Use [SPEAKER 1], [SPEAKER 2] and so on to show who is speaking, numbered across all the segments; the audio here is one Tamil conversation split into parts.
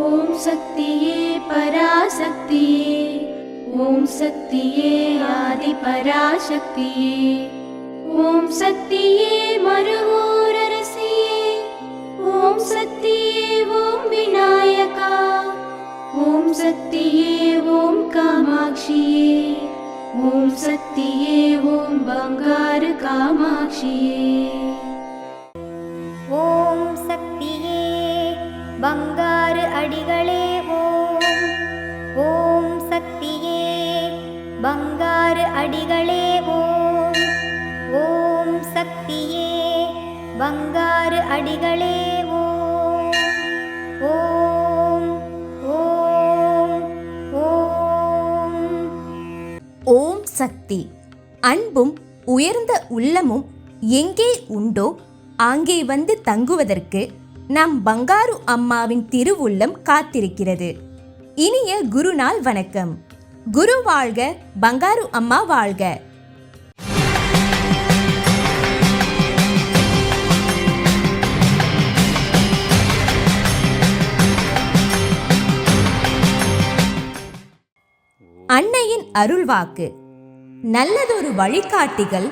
[SPEAKER 1] ॐ शक्तिये पराशक्तिये ॐ शक्तिये आदिपराशक्तिये ॐ शक्तिये मरुमोरसि ॐ शक्तिये ॐ विनायका। ॐ शक्तिये ॐ कामाक्षिये। ॐ
[SPEAKER 2] शक्तिये ॐ बङ्गारकामाक्षिये அடிகளே ஓம். ஓம் சக்தியே பங்காரு அடிகளே ஓம். ஓம் சக்தியே பங்காரு அடிகளே ஓம். ஓம் ஓம் ஓம்.
[SPEAKER 3] ஓம் சக்தி. அன்பும் உயர்ந்த உள்ளமும் எங்கே உண்டோ அங்கே வந்து தங்குவதற்கு நம் பங்காரு அம்மாவின் திருவுள்ளம் காத்திருக்கிறது. இனிய குருநாள் வணக்கம். குரு வாழ்க பங்காரு அம்மா வாழ்க. அன்னையின் அருள்வாக்கு. நல்லதொரு வழிகாட்டிகள்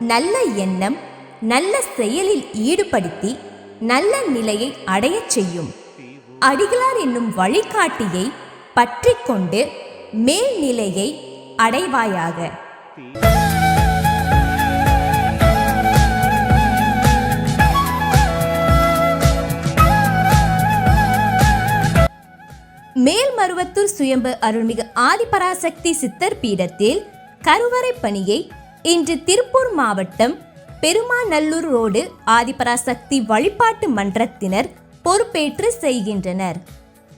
[SPEAKER 3] நல்ல எண்ணம் நல்ல செயலில் ஈடுபடுத்தி நல்ல நிலையை அடையச் செய்யும். அடிகளார் என்னும் வழிகாட்டியை பற்றி கொண்டு மேல்நிலையை அடைவாயாக. மேல்மருவத்தூர் சுயம்பு அருள்மிகு ஆதிபராசக்தி சித்தர் பீடத்தில் கருவறை பணியை இன்று திருப்பூர் மாவட்டம் பெருமாநல்லூர் ரோடு ஆதிபராசக்தி வழிபாட்டு மன்றத்தினர் பொறுப்பேற்று செய்கின்றனர்.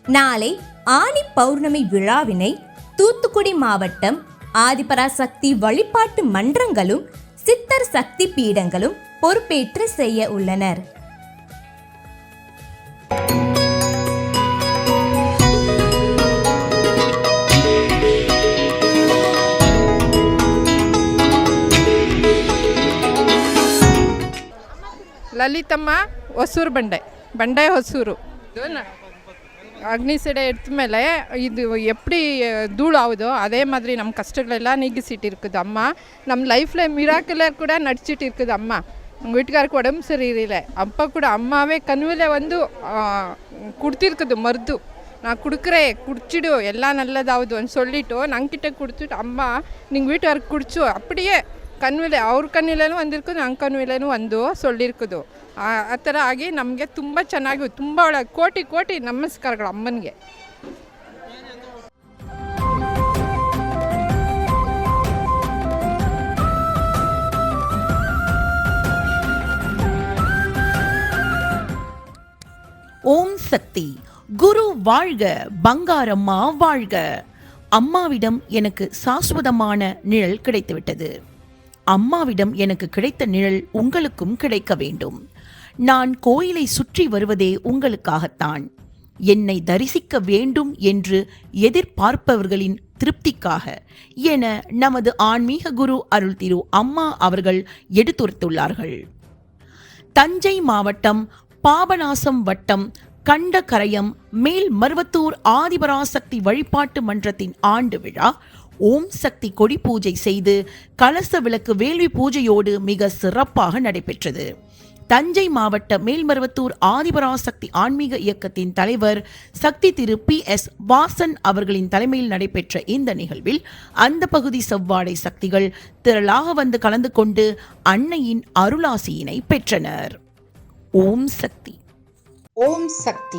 [SPEAKER 3] நாளை ஆனி பௌர்ணமி விழாவினை தூத்துக்குடி மாவட்டம் ஆதிபராசக்தி வழிபாட்டு மன்றங்களும் சித்தர் சக்தி பீடங்களும் பொறுப்பேற்று செய்ய உள்ளனர்.
[SPEAKER 4] ಲಲಿತಮ್ಮ ಹೊಸೂರು ಬಂಡೆ ಬಂಡೆ ಹೊಸೂರು. ಅಗ್ನಿ ಸೆಡೆ ಎಡ್ತ ಮೇಲೆ ಇದು ಎಪ್ಪಡಿ ಧೂಳು ಆವುದೋ ಅದೇ மாதிரி ನಮ್ಮ கஷ்டங்களெல்லாம் நீக்கிச்சிட்டு இருக்குது அம்மா நம்ம லைஃப்பில் மிராக்கலாக கூட நடிச்சிட்டு இருக்குது அம்மா உங்கள் வீட்டுக்காருக்கு உடம்பு சரியில்லை அப்போ கூட அம்மாவே கனவில் வந்து கொடுத்துருக்குது மருது நான் கொடுக்குறேன் குடிச்சிடு எல்லாம் நல்லதாகுதுன்னு சொல்லிவிட்டு நங்கிட்ட கொடுத்துட்டு அம்மா நீங்கள் வீட்டுக்காருக்கு குடிச்சோ அப்படியே ಕಣ್ವಿಲೆ ಅವ್ರ ಕಣ್ಣಿಲೇನೂ ಒಂದಿರ್ಕೋದು ನನ್ನ ಕಣ್ವಿಲೇನೂ ಒಂದು ಸೊಳ್ಳಿರ್ಕೋದು ಆ ಆ ಥರ ಆಗಿ ನಮಗೆ ತುಂಬ ಚೆನ್ನಾಗಿ ತುಂಬ ಒಳ್ಳೆ ಕೋಟಿ ಕೋಟಿ ನಮಸ್ಕಾರಗಳು ಅಮ್ಮನಿಗೆ
[SPEAKER 5] ஓம் சக்தி குரு வாழ்க பங்காரம்மா வாழ்க அம்மாவிடம் எனக்கு சாஸ்வதமான நிழல் கிடைத்துவிட்டது அம்மாவிடம் எனக்கு கிடைத்த நிழல் உங்களுக்கும் கிடைக்க வேண்டும். நான் கோயிலை சுற்றி வருவதே உங்களுக்காகத்தான். என்னை தரிசிக்க வேண்டும் என்று எதிர்பார்ப்பவர்களின் திருப்திக்காக என நமது ஆன்மீக குரு அருள் திரு அம்மா அவர்கள் எடுத்துரைத்துள்ளார்கள். தஞ்சை மாவட்டம் பாபநாசம் வட்டம் கண்டகரையம் மேல் மருவத்தூர் ஆதிபராசக்தி வழிபாட்டு மன்றத்தின் ஆண்டு விழா ஓம் சக்தி கொடி பூஜை செய்து கலச விளக்கு வேள்வி பூஜையோடு மிக சிறப்பாக நடைபெற்றது. தஞ்சை மாவட்ட மேல்மருவத்தூர் ஆதிபராசக்தி ஆன்மீக இயக்கத்தின் தலைவர் சக்தி திரு பி எஸ் வாசன் அவர்களின் தலைமையில் நடைபெற்ற இந்த நிகழ்வில் அந்த பகுதி செவ்வாடை சக்திகள் திரளாக வந்து கலந்து கொண்டு அன்னையின் அருளாசியினை பெற்றனர். ஓம் சக்தி.
[SPEAKER 6] ஓம் சக்தி.